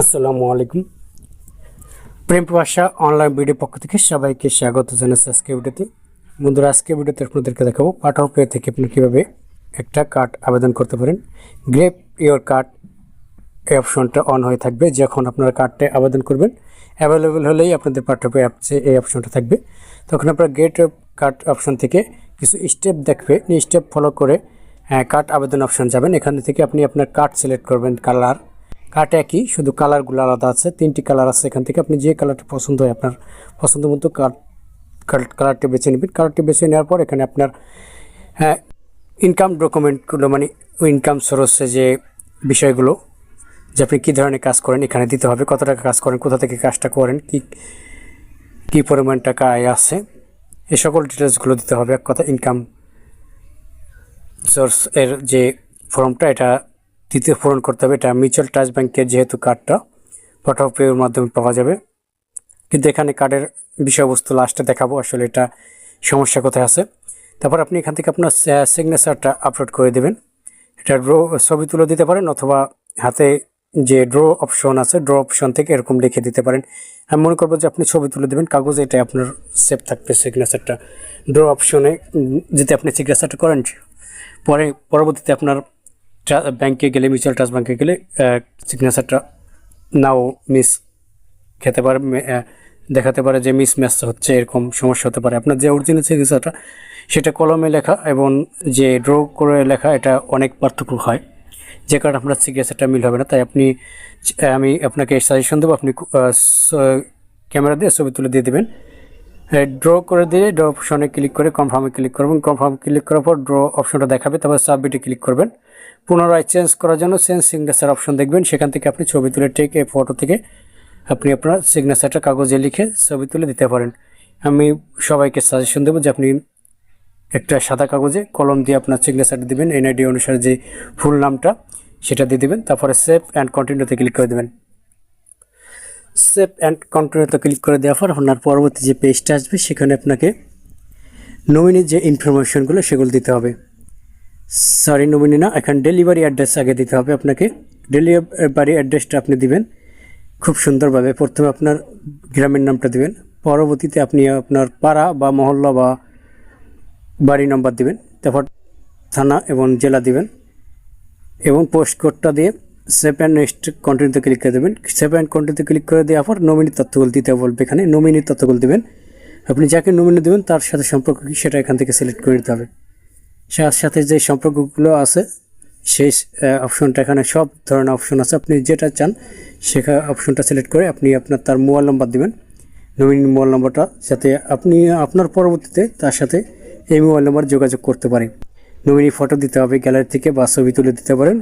আসসালামু আলাইকুম। প্রেম ভাষা অনলাইন ভিডিও পক্ষ থেকে সবাইকে স্বাগত জানাচ্ছি আজকে ভিডিওতে। বন্ধুরা আজকে ভিডিওতে আপনাদেরকে দেখাবো পাঠাও পে থেকে আপনি কীভাবে একটা কার্ড আবেদন করতে পারেন। গ্রেপ ইওর কার্ড এই অপশনটা অন হয়ে থাকবে, যখন আপনারা কার্ডটা আবেদন করবেন। অ্যাভেলেবেল হলেই আপনাদের পাঠাও পে অ্যাপসে এই অপশনটা থাকবে। তখন আপনারা গেট কার্ড অপশন থেকে কিছু স্টেপ দেখবে। স্টেপ ফলো করে কার্ড আবেদন অপশন যাবেন। এখান থেকে আপনি আপনার কার্ড সিলেক্ট করবেন কালার কার্ড একই, শুধু কালারগুলো আলাদা আছে, তিনটি কালার আছে এখান থেকে। আপনি যে কালারটি পছন্দ হয় আপনার পছন্দ মতো কার্ড কালারটি বেছে নেবেন। কালারটি বেছে নেওয়ার পর এখানে আপনার হ্যাঁ ইনকাম ডকুমেন্টগুলো মানে ইনকাম সোর্সে যে বিষয়গুলো, যে আপনি কী ধরনের কাজ করেন, এখানে দিতে হবে। কত টাকা কাজ করেন, কোথা থেকে কাজটা করেন, কি, কী পরিমাণ টাকা আয় আছে এই সকল ডিটেলসগুলো দিতে হবে। এক কথা ইনকাম সোর্স এর যে ফর্মটা এটা দ্বিতীয় পূরণ করতে হবে। এটা মিউচুয়াল ট্রাস্ট ব্যাংকের যেহেতু কার্ডটা ফটো পের মাধ্যমে পাওয়া যাবে। কিন্তু এখানে কার্ডের বিষয়বস্তু লাস্টে দেখাবো, আসলে এটা সমস্যা কোথায় আছে। তারপর আপনি এখান থেকে আপনার সিগনেচারটা আপলোড করে দেবেন। এটা ড্র ছবি তুলে দিতে পারেন অথবা হাতে যে ড্র অপশন আছে ড্র অপশন থেকে এরকম লিখে দিতে পারেন। আমি মনে করব যে আপনি ছবি তুলে দেবেন, কাগজে এটা আপনার সেভ থাকবে সিগনেচারটা ড্র অপশনে যদি আপনি সিগনেচারটা করেন, পরে পরবর্তীতে আপনার ব্যাংকে গেলে মিউচুয়াল ট্রাস্ট ব্যাংকে গেলে সিগনেচারটা নাও মিস খেতে পারে দেখাতে পারে যে মিস ম্যাচ হচ্ছে, এরকম সমস্যা হতে পারে। আপনার যে অরিজিনাল সিগনেচারটা সেটা কলমে লেখা এবং যে ড্র করে লেখা, এটা অনেক পার্থক্য হয়। যে কারণে আপনার সিগনেচারটা মিল হবে না। তাই আপনি আমি আপনাকে সাজেশন দেবো, আপনি ক্যামেরা দিয়ে ছবি তুলে দিয়ে দেবেন। ড্র করে দিয়ে ড্র অপশনে ক্লিক করে কনফার্মে ক্লিক করবেন। কনফার্ম ক্লিক করার পর ড্র অপশনটা দেখাবে, তারপর সাবমিটে ক্লিক করবেন। পুনরায় চেঞ্জ করার জন্য চেঞ্জ সিগনেচার অপশন দেখবেন। সেখান থেকে আপনি ছবি তুলে টেক এই ফটো থেকে আপনি আপনার সিগনেচারটা কাগজে লিখে ছবি তুলে দিতে পারেন। আমি সবাইকে সাজেশন দেবো যে আপনি একটা সাদা কাগজে কলম দিয়ে আপনার সিগনেচারটা দেবেন। এনআইডি অনুসারে যে ফুল নামটা সেটা দিয়ে দেবেন। তারপরে সেভ অ্যান্ড কন্টিনিউতে ক্লিক করে দেবেন। সেভ অ্যান্ড কন্টিনিউতে ক্লিক করে দেওয়ার পর আপনার পরবর্তী যে পেজটা আসবে, সেখানে আপনাকে নমিনির যে ইনফরমেশনগুলো সেগুলো দিতে হবে। সরি নমিনি না এখন ডেলিভারি অ্যাড্রেস আগে দিতে হবে আপনাকে। ডেলিভারি অ্যাড্রেসটা আপনি দিবেন। খুব সুন্দরভাবে প্রথমে আপনার গ্রামের নামটা দিবেন। পরবর্তীতে আপনি আপনার পাড়া বা মহল্লা বা বাড়ি নম্বর দিবেন। তারপর থানা এবং জেলা দিবেন। এবং পোস্ট কোডটা দিয়ে সেভ অ্যান্ড নেক্সট কন্টিনিউতে ক্লিক করে দেবেন। সেভ অ্যান্ড কন্টিনিউতে ক্লিক করে দেওয়ার পর নমিনি তথ্যগুলো দিতে বলবে এখানে। নমিনি তথ্যগুলো দেবেন। আপনি যাকে নমিনি দেবেন, তার সাথে সম্পর্ক কী সেটা এখান থেকে সিলেক্ট করে নিতে হবে। সাথে সাথে যে সম্পর্কগুলো আছে সেই অপশনটা এখানে সব ধরনের অপশন আছে। আপনি যেটা চান সেখানে অপশনটা সিলেক্ট করে আপনি আপনার তার মোবাইল নাম্বার দিবেন নমিনি মোবাইল নাম্বারটা যাতে আপনি, আপনার পরবর্তীতে তার সাথে এই মোবাইল নাম্বার যোগাযোগ করতে পারেন। নমিনি ফটো দিতে হবে গ্যালারি থেকে বা ছবি তুলে দিতে পারেন।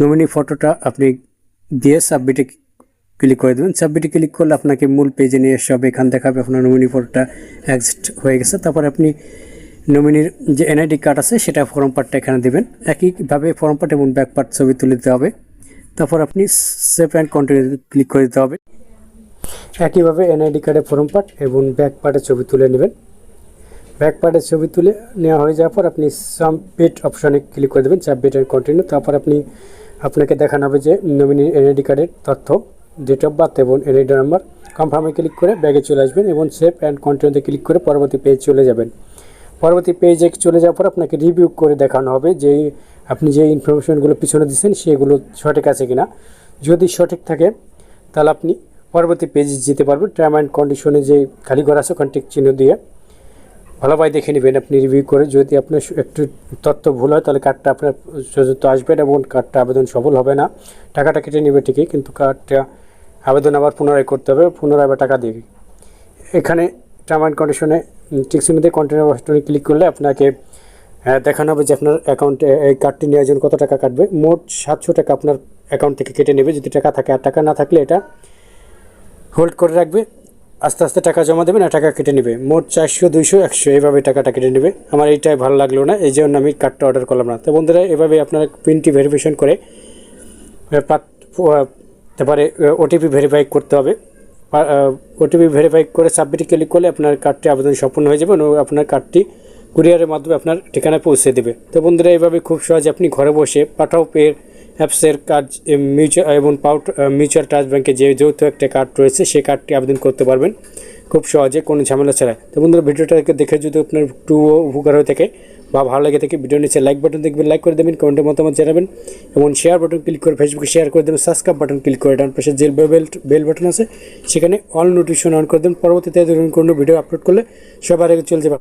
নমিনি ফটোটা আপনি দিয়ে সাবমিটে ক্লিক করে দেবেন। সাবমিটে ক্লিক করলে আপনাকে মূল পেজে নিয়ে এসে হবে এখান দেখাবে, আপনার নমিনি ফটোটা এক্সিট হয়ে গেছে। তারপর আপনি নমিনির যে এনআইডি কার্ড আছে, সেটা ফর্ম পার্টটা এখানে দেবেন। একইভাবে ফর্ম পার্ট এবং ব্যাক পার্ট ছবি তুলে দিতে হবে। তারপর আপনি সেভ অ্যান্ড কন্টিনিউ ক্লিক করে দিতে হবে। একইভাবে এনআইডি কার্ডের ফর্ম পার্ট এবং ব্যাক পার্টের ছবি তুলে নেবেন। ব্যাক পার্টের ছবি তুলে নেওয়া হয়ে যাওয়ার পর আপনি সাম সাবমিট অপশানে ক্লিক করে দেবেন সাবমিট অ্যান্ড কন্টিনিউ তারপর আপনি আপনাকে দেখানো হবে যে নমিনি এনআইডি কার্ডের তথ্য ডেট অফ বার্থ এবং এনআইডি নাম্বার কনফার্মে ক্লিক করে ব্যাগে চলে আসবেন এবং সেভ অ্যান্ড কন্টিনিউতে ক্লিক করে পরবর্তী পেজ চলে যাবেন। পরবর্তী পেজে চলে যাওয়ার পর আপনাকে রিভিউ করে দেখানো হবে যে আপনি যে ইনফরমেশনগুলো পিছনে দিচ্ছেন সেগুলো সঠিক আছে কিনা। যদি সঠিক থাকে, তাহলে আপনি পরবর্তী পেজে যেতে পারবেন। টার্ম অ্যান্ড কন্ডিশনে যে খালি ঘর আছে টিক চিহ্ন দিয়ে ভালোভাবে দেখে নেবেন আপনি রিভিউ করে। যদি আপনার একটু তথ্য ভুল হয়, তাহলে কার্ডটা আপনার তো আসবে না এবং কার্ডটা আবেদন সফল হবে না। টাকাটা কেটে নেবে ঠিকই, কিন্তু কার্ডটা আবেদন আবার পুনরায় করতে হবে। পুনরায় আবার টাকা দেবে এখানে টার্ম অ্যান্ড কন্ডিশনে টিক চিহ্ন দিয়ে কন্টিনিউ বাটনে ক্লিক করলে আপনাকে দেখানো হবে যে আপনার অ্যাকাউন্টে এই কার্ডটি নেওয়ার জন্য কত টাকা কাটবে। মোট সাতশো টাকা আপনার অ্যাকাউন্ট থেকে কেটে নেবে। যদি টাকা থাকে আর টাকা না থাকলে এটা হোল্ড করে রাখবে। আস্তে আস্তে টাকা জমা দেবেন আর টাকা কেটে নেবে। মোট চারশো, দুইশো, একশো, এইভাবে টাকাটা কেটে নেবে। আমার এইটাই ভালো লাগল না, এই জন্য আমি কার্ডটা অর্ডার করলাম না। তো বন্ধুরা, এভাবে আপনারা পিনটি ভেরিফিকেশন করে তারপরে ওটিপি ভেরিফাই করতে হবে। ওটিপি ভেরিফাই করে সাবমিটে ক্লিক করলে আপনার কার্ডটি আবেদন সম্পূর্ণ হয়ে যাবে এবং আপনার কার্ডটি কুরিয়ারের মাধ্যমে আপনার ঠিকানায় পৌঁছে দেবে। তো বন্ধুরা, এইভাবে খুব সহজে আপনি ঘরে বসে পাঠাও পের অ্যাপসের কাজ মিউচুয়াল এবং পাউট মিউচুয়াল ট্রাস্ট ব্যাংকে যে যৌথ একটা কার্ড রয়েছে সেই কার্ডটি আবেদন করতে পারবেন খুব সহজে, কোনো ঝামেলা ছাড়া তো বন্ধুরা, ভিডিওটাকে দেখে যদি আপনার একটু উপকার হয়ে থাকে বা ভালো লাগে থাকে ভিডিও নিচে লাইক বাটন দেখবেন লাইক করে দেবেন কমেন্টে মতামত জানাবেন এবং শেয়ার বাটন ক্লিক করে ফেসবুকে শেয়ার করে দেবেন সাবস্ক্রাইব বাটন ক্লিক করে ডান পাশে যে বেল বেল বাটন আছে, সেখানে অল নোটিফিকেশন অন করে দেবেন। পরবর্তীতে ধরুন কোনো ভিডিও আপলোড করলে সবার আগে চলে যাবে।